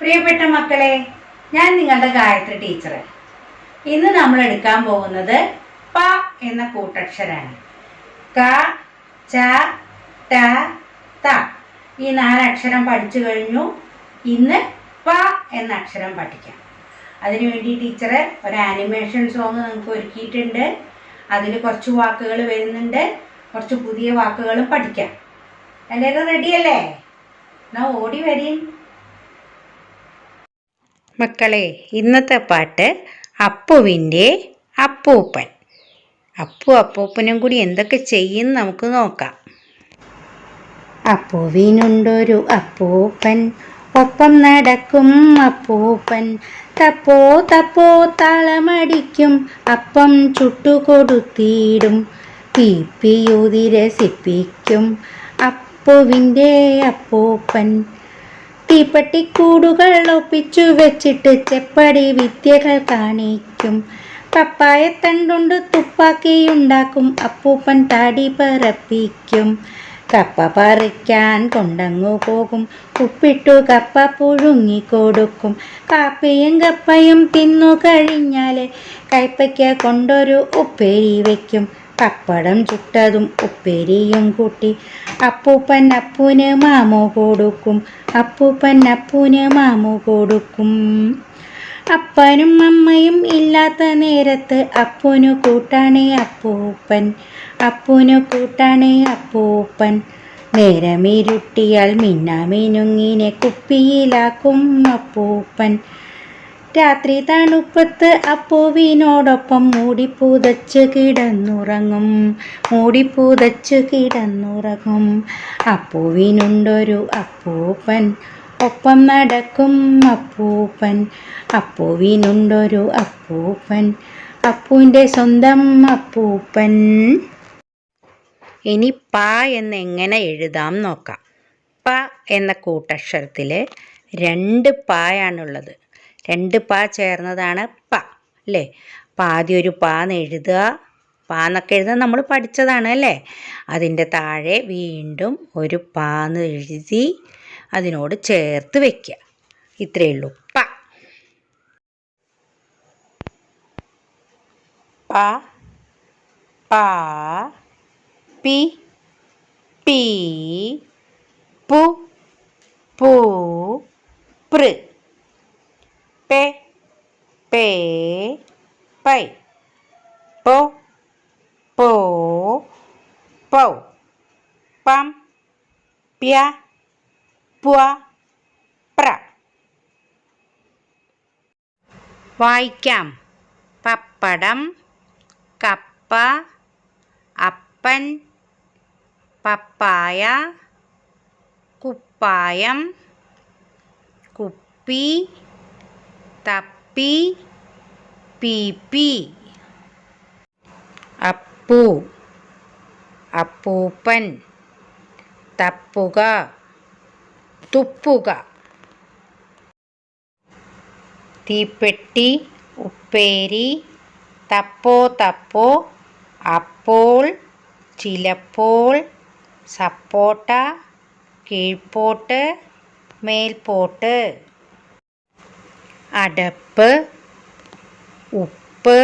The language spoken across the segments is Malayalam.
പ്രിയപ്പെട്ട മക്കളെ ഞാൻ നിങ്ങളുടെ ഗായത്രി ടീച്ചർ ഇന്ന് നമ്മൾ എടുക്കാൻ പോകുന്നത് പ എന്ന കൂട്ടക്ഷരാണ്. ക ച ട ത ഈ നാലക്ഷരം പഠിച്ചു കഴിഞ്ഞു. ഇന്ന് പ എന്ന അക്ഷരം പഠിക്കാം. അതിനു വേണ്ടി ടീച്ചർ ഒരു ആനിമേഷൻ സോങ് നിങ്ങൾക്ക് ഒരുക്കിയിട്ടുണ്ട്. അതിൽ കുറച്ച് വാക്കുകൾ വരുന്നുണ്ട്. കുറച്ച് പുതിയ വാക്കുകളും പഠിക്കാം. എല്ലാവരും റെഡിയല്ലേ എന്നാ ഓടി വരീൻ മക്കളെ ഇന്നത്തെ പാട്ട് അപ്പുവിന്റെ അപ്പൂപ്പൻ. അപ്പു അപ്പൂപ്പനും കൂടി എന്തൊക്കെ ചെയ്യും നമുക്ക് നോക്കാം. അപ്പുവിനുണ്ടൊരു അപ്പൂപ്പൻ ഒപ്പം നടക്കും അപ്പൂപ്പൻ. തപ്പോ തപ്പോ താളമടിക്കും അപ്പം ചുട്ടുകൊടുത്തിടും. പീപ്പിയുതിരസിപ്പിക്കും അപ്പുവിന്റെ അപ്പൂപ്പൻ. തീപ്പട്ടിക്കൂടുകൾ ഒപ്പിച്ചു വെച്ചിട്ട് ചെപ്പടി വിദ്യകൾ കാണിക്കും. പപ്പായത്തണ്ടുണ്ട് തുപ്പാക്കിയുണ്ടാക്കും അപ്പൂപ്പൻ താടി പറപ്പിക്കും. കപ്പ പറിക്കാൻ കൊണ്ടങ്ങു പോകും. ഉപ്പിട്ടു കപ്പ പുഴുങ്ങി കൊടുക്കും. കാപ്പിയും കപ്പയും തിന്നു കഴിഞ്ഞാൽ കയ്പയ്ക്ക കൊണ്ടൊരു ഉപ്പേരി വയ്ക്കും പപ്പടം ചുട്ടതും ഉപ്പേരിയും കൂട്ടി അപ്പൂപ്പൻ അപ്പൂന് മാമു കൊടുക്കും അപ്പൂപ്പൻ അപ്പൂന് മാമു കൊടുക്കും. അപ്പനും അമ്മയും ഇല്ലാത്ത നേരത്ത് അപ്പുനു കൂട്ടാണ് അപ്പൂപ്പൻ അപ്പുനു കൂട്ടാണ് അപ്പൂപ്പൻ. നേരമിരുട്ടിയാൽ മിന്നാമിനുങ്ങിനെ കുപ്പിയിലാക്കും അപ്പൂപ്പൻ. രാത്രി തണുപ്പത്ത് അപ്പൂവിനോടൊപ്പം മൂടിപ്പൂതച്ച് കിടന്നുറങ്ങും. മൂടിപ്പൂതച്ച് കിടന്നുറങ്ങും. അപ്പൂവിനുണ്ടൊരു അപ്പൂപ്പൻ ഒപ്പം നടക്കും അപ്പൂപ്പൻ. അപ്പൂവിനുണ്ടൊരു അപ്പൂപ്പൻ. അപ്പൂന്റെ സ്വന്തം അപ്പൂപ്പൻ. ഇനി പ എന്ന് എങ്ങനെ എഴുതാം നോക്കാം. പ എന്ന കൂട്ടക്ഷരത്തിൽ രണ്ട് പായാണുള്ളത്. രണ്ട് പാ ചേർന്നതാണ് പ അല്ലേ? അപ്പം ആദ്യം ഒരു പ എഴുതുക. പ എന്നൊക്കെ എഴുതാൻ നമ്മൾ പഠിച്ചതാണ് അല്ലേ? അതിന്റെ താഴെ വീണ്ടും ഒരു പ എന്ന് എഴുതി അതിനോട് ചേർത്ത് വയ്ക്കുക ഇത്രയേ ഉള്ളൂ. പ. പാ പി പി പു പൂ പൃ പെ. പേ പൈ പോ പോ പൗ പം പ്യ പ്വ പ്ര വായിക്കാം പപ്പടം കപ്പ അപ്പൻ പപ്പായ കുപ്പായം കുപ്പി തപ്പി പീപ്പി അപ്പു അപ്പൂപ്പൻ തപ്പുക തുപ്പുക തീപ്പെട്ടി ഉപ്പേരി തപ്പോ തപ്പോ അപ്പോൾ ചിലപ്പോൾ സപ്പോട്ട കീഴ്പോട്ട് മേൽപോട്ട് അടപ്പ് ഉപ്പ്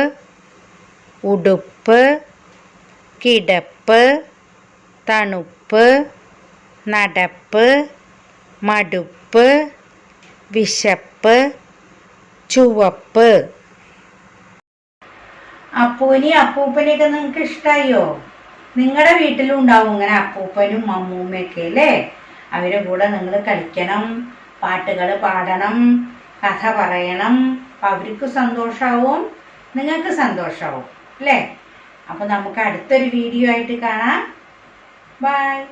ഉടുപ്പ് കിടപ്പ് തണുപ്പ് നടപ്പ് മടുപ്പ് വിശപ്പ് ചുവപ്പ്. അപ്പൂനി അപ്പൂപ്പനെയൊക്കെ നിങ്ങൾക്ക് ഇഷ്ടായോ? നിങ്ങളുടെ വീട്ടിലും ഉണ്ടാവും ഇങ്ങനെ അപ്പൂപ്പനും അമ്മൂമ്മയൊക്കെ അല്ലേ? അവരുടെ കൂടെ നിങ്ങൾ കളിക്കണം പാട്ടുകൾ പാടണം കഥ പറയണം. അവർക്ക് സന്തോഷമാവും നിങ്ങൾക്ക് സന്തോഷമാവും അല്ലേ? അപ്പോൾ നമുക്ക് അടുത്തൊരു വീഡിയോ ആയിട്ട് കാണാം. ബൈ